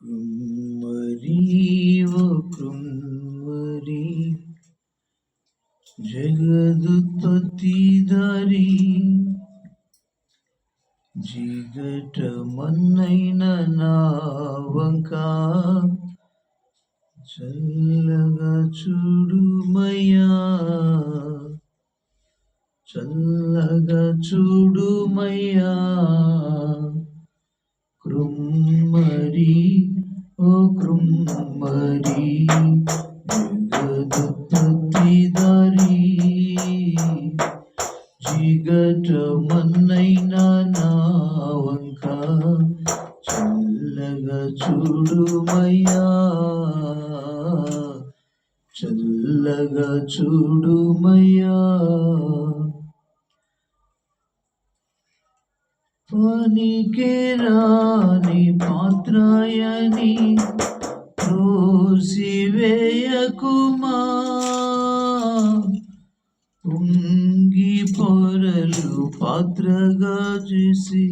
కృమ్మరి ఓ కృమ్మరి. జగదుత్పత్తి దారి జిగట మన్నైన నావంక చల్లగా చూడుమయ్యా చల్లగా చూడుమయ్యా కృమ్మరి ఓ కృమ్మరి జగదుత్పత్తి దారి జిగట మన్నైనా నా వంక చల్లగా చూడుమయ్యా చల్లగా చూడుమయ్యా పనికి రాని పాత్రయని త్రోసివేయకుమా పొంగి పొరలు పాత్రగా చేసి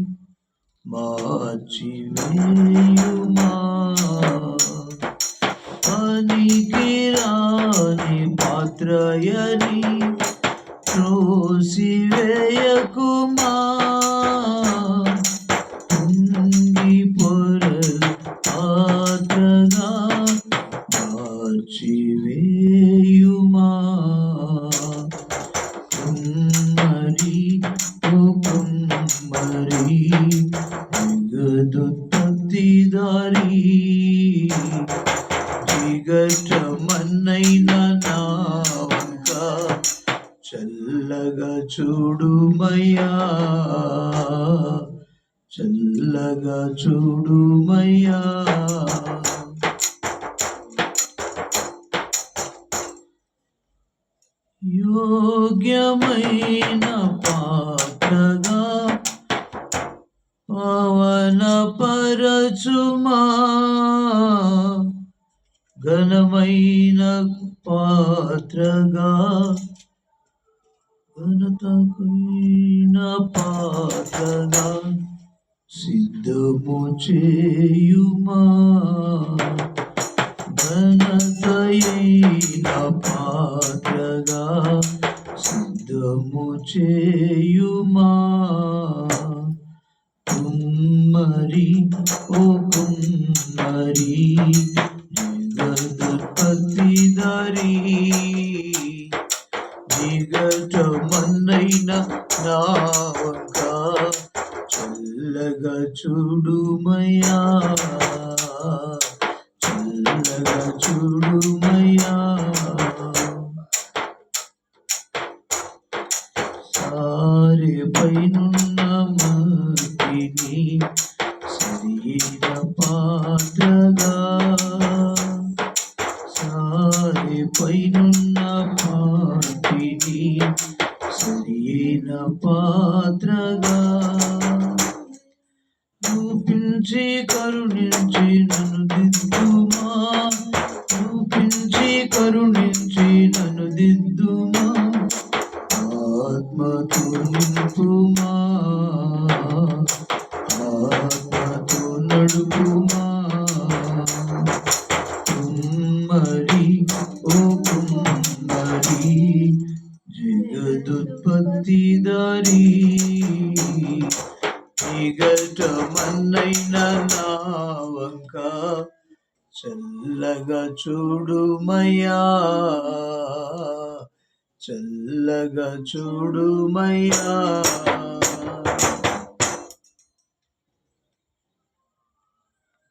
మార్చివేయుమా పనికి రాని పాత్రయని త్రోసివేయకుమా జగదుత్పత్తి దారి జిగట మన్నైన నా చల్లగా చూడుమయ్యా చల్లగా చూడుమయ్యా యోగ్యమైన పాత్రగా పవన పరచుమా ఘనమైన పాత్రగా ఘనతకైన పాత్రగా సిద్ధము చేయుమా. ఘనతయైన పాత్రగా సిద్ధము చేయుమా. ఓ కుమ్మరి జగదుత్పత్తి దారి జిగట చల్లగా చల్లగా పైనున్న పాటిని శరీర పాత్రగా చూపించి కరుణించి నన్ను దిద్దుమా? చూపించి కరుణించి నన్ను దిద్దుమా? ఆత్మతో నింపుమా? ఆత్మతో నడుపుమా? జగదుత్పత్తి దారి నా వంక చల్లగా చూడుమయ్యా చల్లగా చూడుమయ్యా